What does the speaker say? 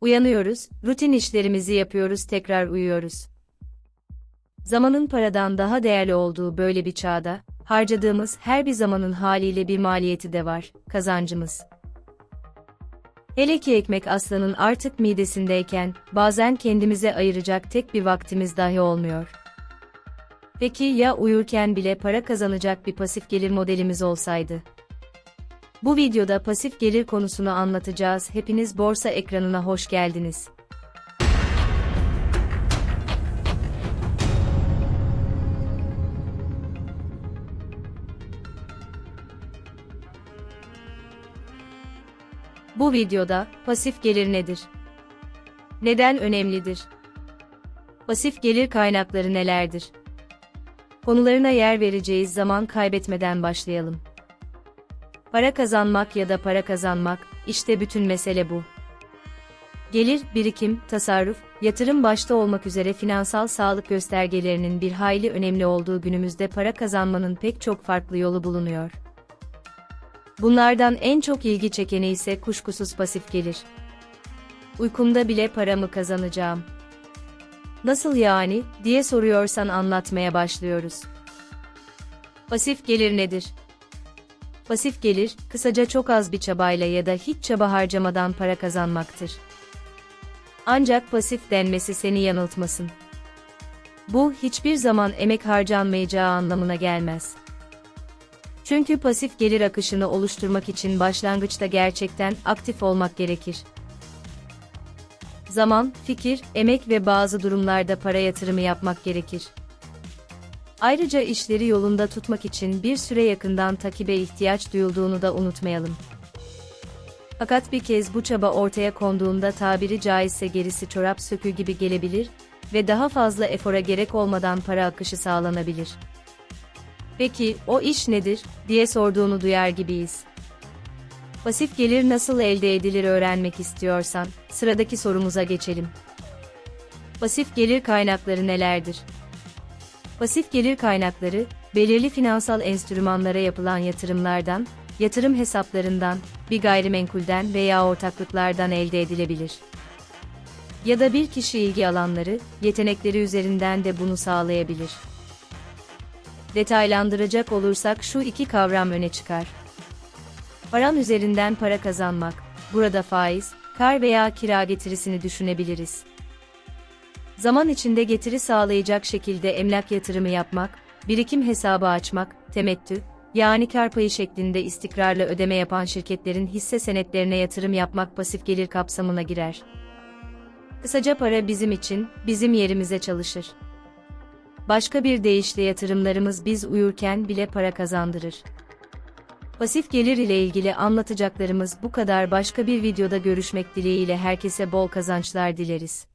Uyanıyoruz, rutin işlerimizi yapıyoruz, tekrar uyuyoruz. Zamanın paradan daha değerli olduğu böyle bir çağda, harcadığımız her bir zamanın haliyle bir maliyeti de var, kazancımız. Hele ki ekmek aslanın artık midesindeyken, bazen kendimize ayıracak tek bir vaktimiz dahi olmuyor. Peki ya uyurken bile para kazanacak bir pasif gelir modelimiz olsaydı? Bu videoda pasif gelir konusunu anlatacağız. Hepiniz borsa ekranına hoş geldiniz. Bu videoda pasif gelir nedir? Neden önemlidir? Pasif gelir kaynakları nelerdir? Konularına yer vereceğiz zaman kaybetmeden başlayalım. Para kazanmak ya da para kazanmak, işte bütün mesele bu. Gelir, birikim, tasarruf, yatırım başta olmak üzere finansal sağlık göstergelerinin bir hayli önemli olduğu günümüzde para kazanmanın pek çok farklı yolu bulunuyor. Bunlardan en çok ilgi çekeni ise kuşkusuz pasif gelir. Uykumda bile paramı kazanacağım. Nasıl yani, diye soruyorsan anlatmaya başlıyoruz. Pasif gelir nedir? Pasif gelir, kısaca çok az bir çabayla ya da hiç çaba harcamadan para kazanmaktır. Ancak pasif denmesi seni yanıltmasın. Bu, hiçbir zaman emek harcanmayacağı anlamına gelmez. Çünkü pasif gelir akışını oluşturmak için başlangıçta gerçekten aktif olmak gerekir. Zaman, fikir, emek ve bazı durumlarda para yatırımı yapmak gerekir. Ayrıca işleri yolunda tutmak için bir süre yakından takibe ihtiyaç duyulduğunu da unutmayalım. Fakat bir kez bu çaba ortaya konduğunda tabiri caizse gerisi çorap sökü gibi gelebilir ve daha fazla efora gerek olmadan para akışı sağlanabilir. Peki, o iş nedir, diye sorduğunu duyar gibiyiz. Pasif gelir nasıl elde edilir öğrenmek istiyorsan, sıradaki sorumuza geçelim. Pasif gelir kaynakları nelerdir? Pasif gelir kaynakları, belirli finansal enstrümanlara yapılan yatırımlardan, yatırım hesaplarından, bir gayrimenkulden veya ortaklıklardan elde edilebilir. Ya da bir kişi ilgi alanları, yetenekleri üzerinden de bunu sağlayabilir. Detaylandıracak olursak şu iki kavram öne çıkar. Paran üzerinden para kazanmak, burada faiz, kar veya kira getirisini düşünebiliriz. Zaman içinde getiri sağlayacak şekilde emlak yatırımı yapmak, birikim hesabı açmak, temettü, yani kar payı şeklinde istikrarlı ödeme yapan şirketlerin hisse senetlerine yatırım yapmak pasif gelir kapsamına girer. Kısaca para bizim için, bizim yerimize çalışır. Başka bir deyişle yatırımlarımız biz uyurken bile para kazandırır. Pasif gelir ile ilgili anlatacaklarımız bu kadar başka bir videoda görüşmek dileğiyle herkese bol kazançlar dileriz.